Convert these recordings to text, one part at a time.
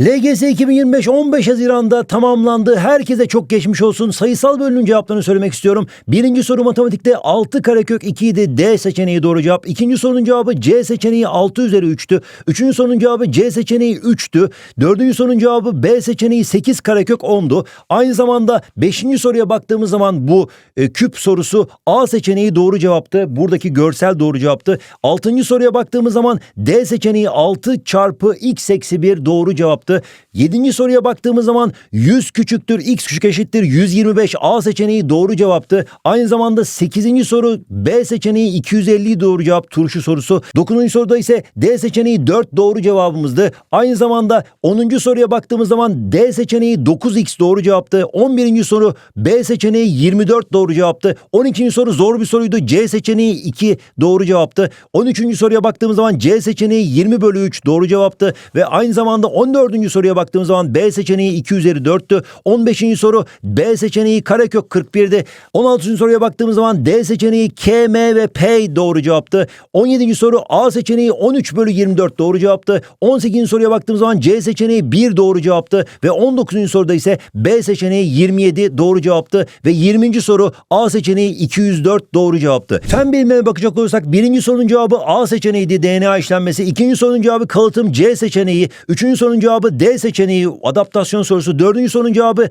LGS 2025 15 Haziran'da tamamlandı. Herkese çok geçmiş olsun. Sayısal bölümün cevaplarını söylemek istiyorum. Birinci soru matematikte 6 karekök 2 idi. D seçeneği doğru cevap. İkinci sorunun cevabı C seçeneği 6 üzeri 3'tü. Üçüncü sorunun cevabı C seçeneği 3'tü. Dördüncü sorunun cevabı B seçeneği 8 karekök 10'du. Aynı zamanda beşinci soruya baktığımız zaman bu e, küp sorusu A seçeneği doğru cevaptı. Buradaki görsel doğru cevaptı. Altıncı soruya baktığımız zaman D seçeneği 6 çarpı x eksi 1 doğru cevaptı. Yedinci soruya baktığımız zaman 100 küçüktür x küçük eşittir 125 A seçeneği doğru cevaptı. Aynı zamanda 8. soru B seçeneği 250 doğru cevap turşu sorusu. 9. soruda ise D seçeneği 4 doğru cevabımızdı. Aynı zamanda 10. soruya baktığımız zaman D seçeneği 9x doğru cevaptı. 11. soru B seçeneği 24 doğru cevaptı. 12. soru zor bir soruydu. C seçeneği 2 doğru cevaptı. 13. soruya baktığımız zaman C seçeneği 20 bölü 3 doğru cevaptı. Ve aynı zamanda 14. soruya baktığımız zaman B seçeneği 2 üzeri 4'tü. 15. soru B seçeneği karekök 41'di. 16. soruya baktığımız zaman D seçeneği K, M ve P doğru cevaptı. 17. soru A seçeneği 13 bölü 24 doğru cevaptı. 18. soruya baktığımız zaman C seçeneği 1 doğru cevaptı. Ve 19. soruda ise B seçeneği 27 doğru cevaptı. Ve 20. soru A seçeneği 204 doğru cevaptı. Fen bilimlerine bakacak olursak birinci sorunun cevabı A seçeneğiydi DNA işlenmesi. İkinci sorunun cevabı kalıtım C seçeneği. Üçüncü sorunun cevabı D seçeneği adaptasyon sorusu. Dördüncü sorunun cevabı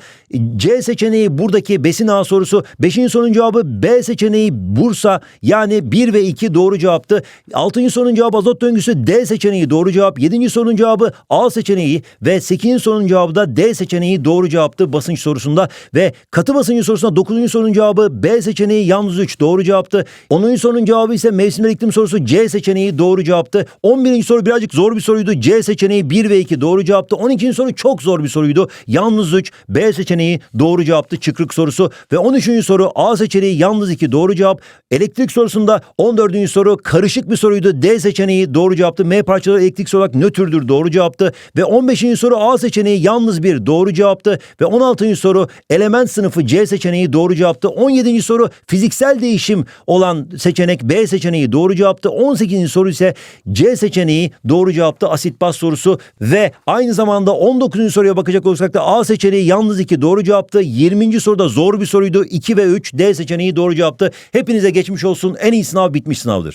C seçeneği buradaki besin ağı sorusu. Beşinci sorunun cevabı B seçeneği Bursa yani 1 ve 2 doğru cevaptı. Altıncı sorunun cevabı azot döngüsü D seçeneği doğru cevap. Yedinci sorunun cevabı A seçeneği ve sekizinci sorunun cevabı da D seçeneği doğru cevaptı basınç sorusunda. Ve katı basıncı sorusunda dokuzuncu sorunun cevabı B seçeneği yalnız 3 doğru cevaptı. Onuncu sorunun cevabı ise mevsimsel iklim sorusu C seçeneği doğru cevaptı. On birinci soru birazcık zor bir soruydu. C seçeneği 1 ve 2 doğru cevaptı. On ikinci soru çok zor bir soruydu. Yalnız 3 B seçeneği doğru cevaptı çıkrık sorusu. Ve 13. soru A seçeneği yalnız 2 doğru cevap. Elektrik sorusunda 14. soru karışık bir soruydu. D seçeneği doğru cevaptı. M parçaları elektrik olarak nötrdür doğru cevaptı. Ve 15. soru A seçeneği yalnız bir doğru cevaptı. Ve 16. soru element sınıfı C seçeneği doğru cevaptı. 17. soru fiziksel değişim olan seçenek B seçeneği doğru cevaptı. 18. soru ise C seçeneği doğru cevaptı. Asit baz sorusu ve aynı zamanda 19. soruya bakacak olursak da A seçeneği yalnız 2 doğru cevaptı. 20. soruda zor bir soruydu. 2 ve 3 D seçeneği doğru cevaptı. Hepinize geçmiş olsun. En iyi sınav bitmiş sınavdır.